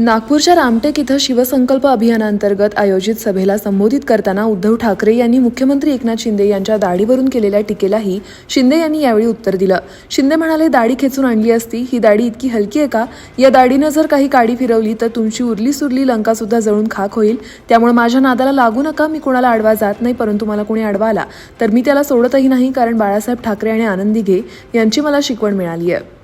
नागपूरच्या रामटेक इथं शिवसंकल्प अभियानांतर्गत आयोजित सभेला संबोधित करताना उद्धव ठाकरे यांनी मुख्यमंत्री एकनाथ शिंदे यांच्या दाढीवरून केलेल्या टीकेलाही शिंदे यांनी यावेळी उत्तर दिलं. शिंदे म्हणाले दाढी खेचून आणली असती. ही दाढी इतकी हलकी आहे का? या दाढीनं जर काही काडी फिरवली तर तुमची उरली सुरली लंका सुद्धा जळून खाक होईल. त्यामुळे माझ्या नादाला लागू नका. मी कोणाला आडवा जात नाही परंतु मला कोणी आडवा आला. तर मी त्याला सोडतही नाही कारण बाळासाहेब ठाकरे आणि आनंदी घे यांची मला शिकवण मिळाली आहे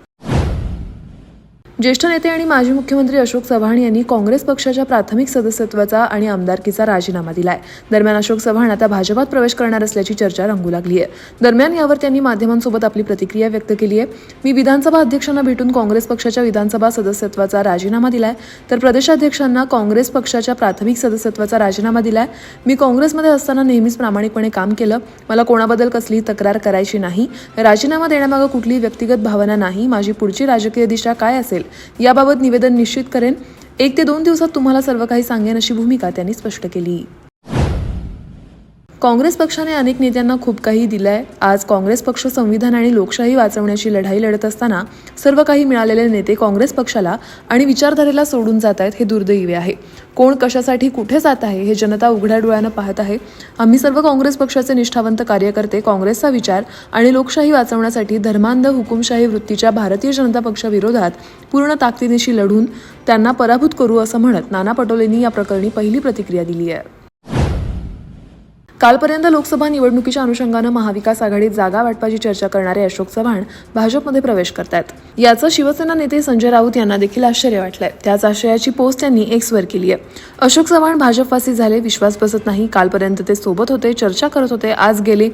ज्येष्ठ नेते आणि माजी मुख्यमंत्री अशोक चव्हाण यांनी काँग्रेस पक्षाच्या प्राथमिक सदस्यत्वाचा आणि आमदारकीचा राजीनामा दिलाय. दरम्यान अशोक चव्हाण आता भाजपात प्रवेश करणार असल्याची चर्चा रंगू लागली आहे दरम्यान यावर त्यांनी माध्यमांसोबत आपली प्रतिक्रिया व्यक्त केली आहे मी विधानसभा अध्यक्षांना भेटून काँग्रेस पक्षाच्या विधानसभा सदस्यत्वाचा राजीनामा दिलाय. तर प्रदेशाध्यक्षांना काँग्रेस पक्षाच्या प्राथमिक सदस्यत्वाचा राजीनामा दिलाय. मी काँग्रेसमध्ये असताना नेहमीच प्रामाणिकपणे काम केलं. मला कोणाबद्दल कसली तक्रार करायची नाही. राजीनामा देण्यामागं कुठली व्यक्तिगत भावना नाही. माझी पुढची राजकीय दिशा काय असेल? याबाबत निवेदन निश्चित करेन. एक ते दोन दिवसात तुम्हाला सर्व काही सांगेन अशी भूमिका त्यांनी स्पष्ट केली. काँग्रेस पक्षाने अनेक नेत्यांना खूप काही दिलंय. आज काँग्रेस पक्ष संविधान आणि लोकशाही वाचवण्याची लढाई लढत असताना सर्व काही मिळालेले नेते काँग्रेस पक्षाला आणि विचारधारेला सोडून जात आहेत हे दुर्दैवी आहे. कोण कशासाठी कुठे जात आहे हे जनता उघड्या डोळ्यानं पाहत आहे. आम्ही सर्व काँग्रेस पक्षाचे निष्ठावंत कार्यकर्ते काँग्रेसचा विचार आणि लोकशाही वाचवण्यासाठी धर्मांध हुकुमशाही वृत्तीच्या भारतीय जनता पक्षाविरोधात पूर्ण ताकदीनिशी लढून त्यांना पराभूत करू असं म्हणत नाना पटोलेंनी या प्रकरणी पहिली प्रतिक्रिया दिली आहे. कालपर्यंत लोकसभा निवडणुकीच्या अनुषंगानं महाविकास आघाडीत जागा वाटपाची चर्चा करणारे अशोक चव्हाण भाजपमध्ये प्रवेश करतायत. याचं शिवसेना नेते संजय राऊत यांना देखील आश्चर्य वाटलंय. त्याच आशयाची पोस्ट त्यांनी एक्सवर केली आहे अशोक चव्हाण भाजपवासी झाले विश्वास बसत नाही कालपर्यंत ते सोबत होते चर्चा करत होते आज गेले.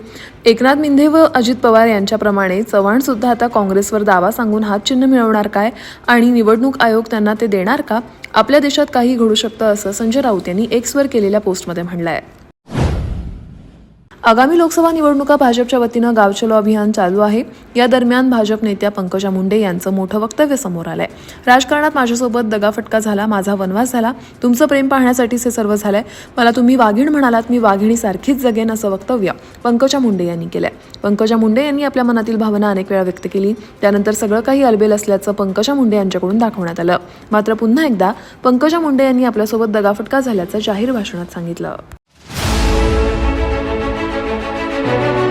एकनाथ मिंधे व अजित पवार यांच्याप्रमाणे चव्हाण सुद्धा आता काँग्रेसवर दावा सांगून हातचिन्ह मिळवणार काय आणि निवडणूक आयोग त्यांना ते देणार का? आपल्या देशात काही घडू शकतं असं संजय राऊत यांनी एक्सवर केलेल्या पोस्टमध्ये म्हणलं आहे आगामी लोकसभा निवडणुका भाजपच्या वतीनं गाव चलो अभियान चालू आहे. या दरम्यान भाजप नेत्या पंकजा मुंडे यांचं मोठं वक्तव्य समोर आलंय. राजकारणात माझ्यासोबत दगाफटका झाला माझा वनवास झाला. तुमचं प्रेम पाहण्यासाठीच हे सर्व झालंय. मला तुम्ही वाघीण म्हणालात मी वाघिणीसारखीच जगेन असं वक्तव्य पंकजा मुंडे यांनी केलंय. पंकजा मुंडे यांनी आपल्या मनातील भावना अनेक वेळा व्यक्त केली. त्यानंतर सगळं काही अलबेल असल्याचं पंकजा मुंडे यांच्याकडून दाखवण्यात आलं. मात्र पुन्हा एकदा पंकजा मुंडे यांनी आपल्यासोबत दगाफटका झाल्याचं जाहीर भाषणात सांगितलं. Thank you.